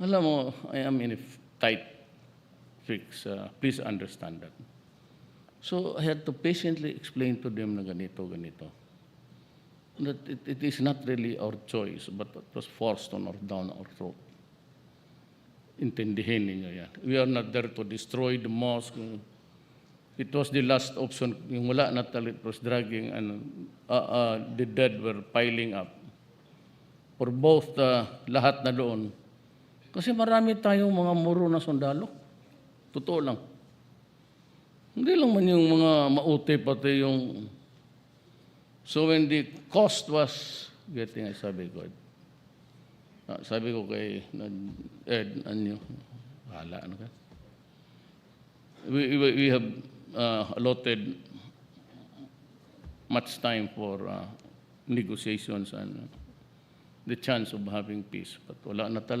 Alam mo, I am in a tight fix. Uh, please understand that. So I had to patiently explain to them na ganito, ganito. That it, it is not really our choice, but it was forced on or down our throat. Intindihin ninyo yan. We are not there to destroy the mosque. It was the last option. Yung wala na talaga, it was dragging and uh, uh, the dead were piling up. For both uh, lahat na doon. Kasi marami tayong mga muro na sundalo. Totoo lang. Hindi lang man yung mga mauti pati yung... So when the cost was getting, sabi ko, ah, sabi ko kay Ed, ano, hala, ano ka? We, we, we have uh, allotted much time for uh, negotiations and the chance of having peace. But wala na talaga.